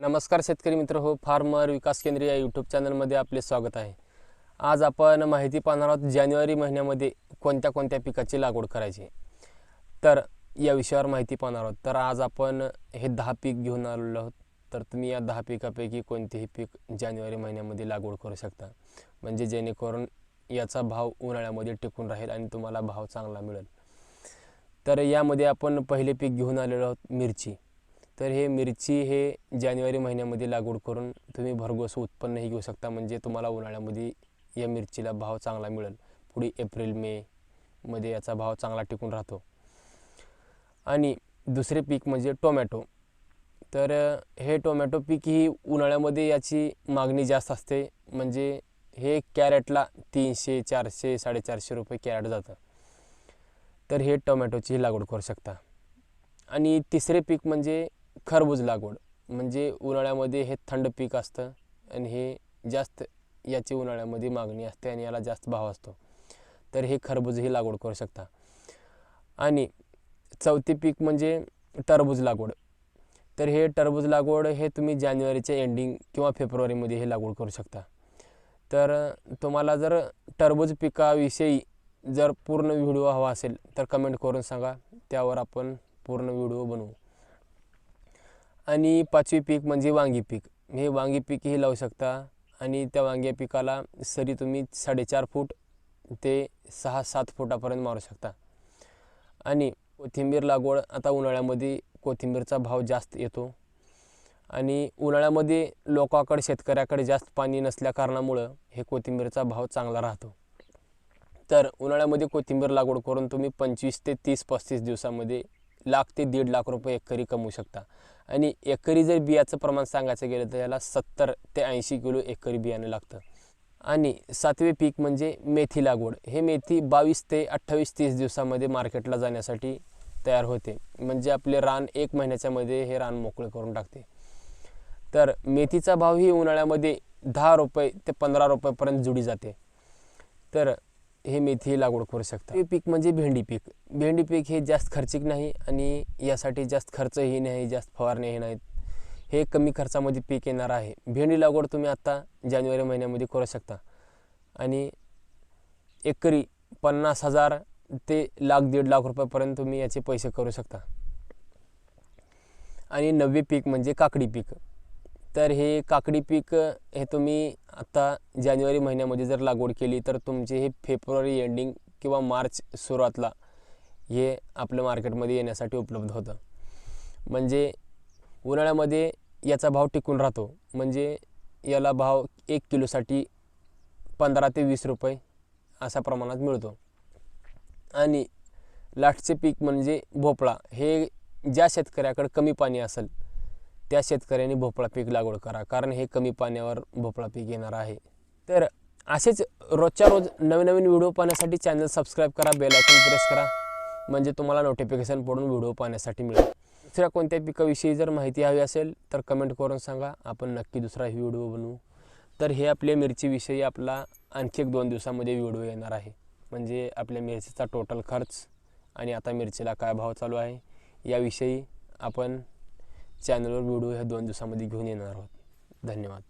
नमस्कार शेतकरी मित्र हो फार्मर विकास केंद्र या यूट्यूब चॅनलमध्ये आपले स्वागत आहे. आज आपण माहिती पाहणार आहोत जानेवारी महिन्यामध्ये कोणत्या कोणत्या पिकाची लागवड करायची. तर या विषयावर माहिती पाहणार आहोत. तर आज आपण हे दहा पीक घेऊन आलेलो आहोत. तर तुम्ही या दहा पिकापैकी कोणतेही पीक जानेवारी महिन्यामध्ये लागवड करू शकता. म्हणजे जेणेकरून याचा भाव उन्हाळ्यामध्ये टिकून राहील आणि तुम्हाला भाव चांगला मिळेल. तर यामध्ये आपण पहिले पीक घेऊन आलेलो आहोत मिरची. तर हे मिरची हे जानेवारी महिन्यामध्ये लागवड करून तुम्ही भरघोस उत्पन्नही घेऊ शकता. म्हणजे तुम्हाला उन्हाळ्यामध्ये या मिरचीला भाव चांगला मिळेल. पुढे एप्रिल मे मध्ये याचा भाव चांगला टिकून राहतो. आणि दुसरे पीक म्हणजे टोमॅटो. तर हे टोमॅटो पीक ही उन्हाळ्यामध्ये याची मागणी जास्त असते. म्हणजे हे कॅरेटला तीनशे चारशे साडेचारशे रुपये कॅरेट जातं. तर हे टोमॅटोची लागवड करू शकता. आणि तिसरे पीक म्हणजे खरबूज लागवड म्हणजे उन्हाळ्यामध्ये हे थंड पीक असतं आणि हे जास्त याची उन्हाळ्यामध्ये मागणी असते आणि याला जास्त भाव असतो. तर हे खरबूजही लागवड करू शकता. आणि चौथे पीक म्हणजे टरबूज लागवड. तर हे टरबूज लागवड हे तुम्ही जानेवारीच्या एंडिंग किंवा फेब्रुवारीमध्ये हे लागवड करू शकता. तर तुम्हाला जर टरबूज पिकाविषयी जर पूर्ण व्हिडिओ हवा असेल तर कमेंट करून सांगा. त्यावर आपण पूर्ण व्हिडिओ बनवू. आणि पाचवी पीक म्हणजे वांगी पीक. हे वांगी पीकही लावू शकता आणि त्या वांग्या पिकाला सरी तुम्ही साडेचार फूट ते सहा सात फुटापर्यंत मारू शकता. आणि कोथिंबीर लागवड आता उन्हाळ्यामध्ये कोथिंबीरचा भाव जास्त येतो. आणि उन्हाळ्यामध्ये लोकांकडे शेतकऱ्याकडे जास्त पाणी नसल्या कारणामुळं हे कोथिंबीरचा भाव चांगला राहतो. तर उन्हाळ्यामध्ये कोथिंबीर लागवड करून तुम्ही पंचवीस ते तीस पस्तीस दिवसामध्ये लाख ते दीड लाख रुपये एकरी कमवू शकता. आणि एकरी जर बियाचं प्रमाण सांगायचं गेलं तर याला सत्तर ते ऐंशी किलो एकरी बियाणं लागतं. आणि सातवे पीक म्हणजे मेथी लागवड. हे मेथी बावीस ते अठ्ठावीस तीस दिवसामध्ये मार्केटला जाण्यासाठी तयार होते. म्हणजे आपले रान एक महिन्याच्यामध्ये हे रान मोकळे करून टाकते. तर मेथीचा भावही उन्हाळ्यामध्ये दहा रुपये ते पंधरा रुपयेपर्यंत जुडी जाते. तर हे मेथी लागवड करू शकता. हे पीक म्हणजे भेंडी पीक. भेंडी पीक हे जास्त खर्चिक नाही आणि यासाठी जास्त खर्चही नाही जास्त फवारण्याही नाहीत हे कमी खर्चामध्ये पीक येणार आहे. भेंडी लागवड तुम्ही आत्ता जानेवारी महिन्यामध्ये करू शकता. आणि एकरी पन्नास हजार ते लाख दीड लाख रुपयापर्यंत तुम्ही याचे पैसे करू शकता. आणि नववे पीक म्हणजे काकडी पीक. तर हे काकडी पीक हे तुम्ही आता जानेवारी महिन्यामध्ये जर लागवड केली तर तुमचे हे फेब्रुवारी एंडिंग किंवा मार्च सुरुवातला हे आपलं मार्केटमध्ये येण्यासाठी उपलब्ध होतं. म्हणजे उन्हाळ्यामध्ये याचा भाव टिकून राहतो. म्हणजे याला भाव एक किलोसाठी पंधरा ते वीस रुपये असा प्रमाणात मिळतो. आणि लास्टचे पीक म्हणजे भोपळा. हे ज्या शेतकऱ्याकडे कमी पाणी असेल त्या शेतकऱ्यांनी भोपळा पीक लागवड करा कारण हे कमी पाण्यावर भोपळा पीक येणार आहे. तर असेच रोजच्या रोज नवीन नवीन व्हिडिओ पाहण्यासाठी चॅनल सबस्क्राईब करा बेल आयकॉन प्रेस करा म्हणजे तुम्हाला नोटिफिकेशन पडून व्हिडिओ पाहण्यासाठी मिळेल. दुसऱ्या कोणत्या पिकाविषयी जर माहिती हवी असेल तर कमेंट करून सांगा. आपण नक्की दुसरा व्हिडिओ बनवू. तर हे आपल्या मिरचीविषयी आपला आणखी एक दोन दिवसामध्ये व्हिडिओ येणार आहे. म्हणजे आपल्या मिरचीचा टोटल खर्च आणि आता मिरचीला काय भाव चालू आहे याविषयी आपण चॅनलवर व्हिडिओ ह्या दोन दिवसामध्ये घेऊन येणार आहोत. धन्यवाद.